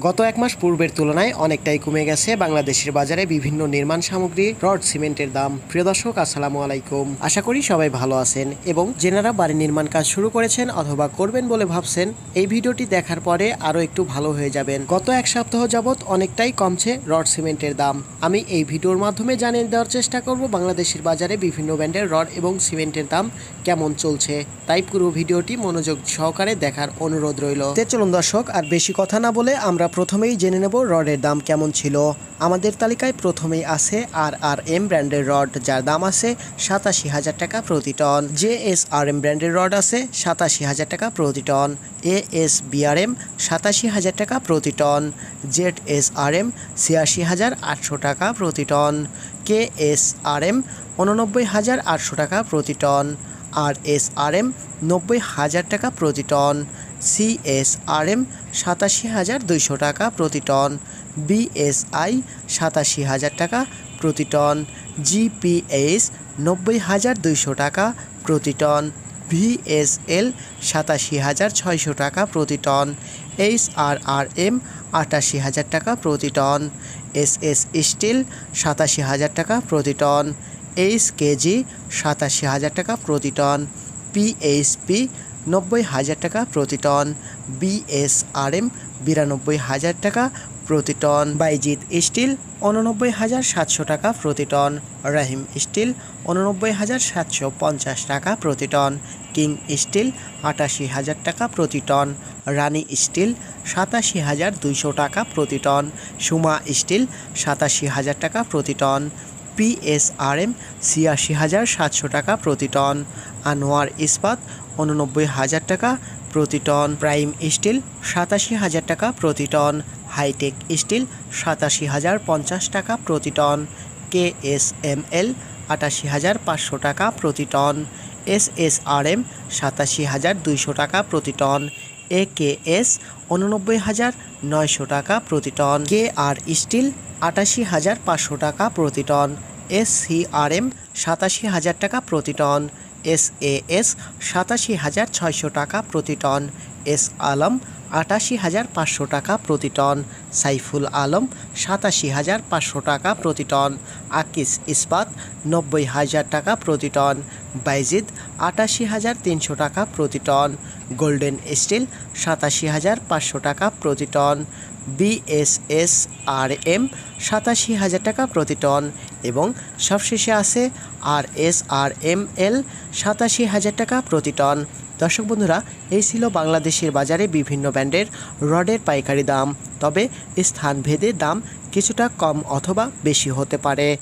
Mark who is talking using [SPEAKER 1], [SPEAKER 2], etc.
[SPEAKER 1] গত এক মাস পূর্বের তুলনায় অনেকটাই কমে গেছে বাংলাদেশের বাজারে বিভিন্ন নির্মাণ সামগ্রী, রড, সিমেন্টের দাম। প্রিয় দর্শক, আসসালামু আলাইকুম। আশা করি সবাই ভালো আছেন এবং যেনারা বাড়ি নির্মাণ কাজ শুরু করেছেন অথবা করবেন বলে ভাবছেন, এই ভিডিওটি দেখার পরে আরও একটু ভালো হয়ে যাবেন। গত এক সপ্তাহ যাবৎ অনেকটাই কমছে রড, সিমেন্টের দাম। আমি এই ভিডিওর মাধ্যমে জানিয়ে দেওয়ার চেষ্টা করব বাংলাদেশের বাজারে বিভিন্ন ব্র্যান্ডের রড এবং সিমেন্টের দাম কেমন চলছে। তাই পুরো ভিডিওটি মনোযোগ সহকারে দেখার অনুরোধ রইল। চলুন দর্শক, আর বেশি কথা না বলে আমরা প্রথমেই জেনে নেব রডের দাম কেমন ছিল। আমাদের তালিকায় প্রথমেই আছে আর আর এম ব্র্যান্ডের রড, যার দাম আছে সাতাশি হাজার টাকা প্রতি ton. J S R M ব্র্যান্ডের রড আছে সাতাশি হাজার টাকা প্রতি টন। এ এস বিআরএম সাতাশি হাজার টাকা প্রতি ton. Z S R M ছিয়াশি হাজার আটশো টাকা প্রতি ton. K S R M উননব্বই হাজার আটশো টাকা প্রতি ton. R S R M নব্বই হাজার টাকা প্রতি ton. C S R M সাতাশি হাজার দুইশো টাকা প্রতি টন। বিএসআই সাতাশি হাজার টাকা প্রতি টন। জিপিএস নব্বই হাজার দুইশো টাকা প্রতি টন। ভিএসএল সাতাশি হাজার ছয়শো টাকা প্রতি ton. H R R M আটাশি হাজার টাকা প্রতি টন। এস এস স্টিল সাতাশি হাজার টাকা প্রতি টন। এইচ কেজি সাতাশি হাজার টাকা প্রতি টন। পিএইচপি নব্বই হাজার টাকা প্রতি টন বিএসআরএম বিরানব্বই হাজার টাকা প্রতি টন, বাইজিৎ স্টিল উননব্বই হাজার সাতশো টাকা প্রতি টন, রাহিম স্টিল উননব্বই হাজার সাতশো পঞ্চাশ টাকা প্রতি টন, কিং স্টিল আটাশি হাজার টাকা প্রতি টন রানী স্টিল সাতাশি হাজার দুইশো টাকা প্রতি টন, সুমা স্টিল সাতাশি হাজার টাকা প্রতি টন পিএসআরএম ছিয়াশি হাজার সাতশো টাকা প্রতি টন। আনোয়ার ইস্পাত উননব্বই হাজার টাকা প্রতি টন। প্রাইম স্টিল সাতাশি হাজার টাকা প্রতি টন। হাইটেক স্টিল সাতাশি হাজার পঞ্চাশ টাকা প্রতি ton. K S M L আটাশি হাজার পাঁচশো টাকা প্রতি ton. S S R M সাতাশি হাজার দুইশো টাকা প্রতি টন। এ কে এস উননব্বই হাজার নয়শো টাকা প্রতি টন। কে আর স্টিল আটাশি হাজার পাঁচশো টাকা প্রতি ton. S C R M, সাতাশি হাজার টাকা প্রতি টন। এস এ এস, সাতাশি হাজার ছয়শো টাকা প্রতি টন। এস আলম, আটাশি হাজার পাঁচশো টাকা প্রতি টন। সাইফুল আলম, সাতাশি হাজার পাঁচশো টাকা প্রতি টন। আকিস ইস্পাত, নব্বই হাজার টাকা প্রতি টন। বাইজিদ, আটাশি হাজার তিনশো টাকা প্রতি টন। গোল্ডেন স্টিল, সাতাশি হাজার পাঁচশো টাকা প্রতি টন। বিএসএস আর এম সাতাশি হাজার টাকা প্রতি টন এবং সবশেষে আছে আর এস আর এম এল সাতাশি হাজার টাকা প্রতি টন। দর্শক বন্ধুরা, এই ছিল বাংলাদেশের বাজারে বিভিন্ন ব্র্যান্ডের রডের পাইকারি দাম। তবে স্থানভেদে দাম কিছুটা কম অথবা বেশি হতে পারে।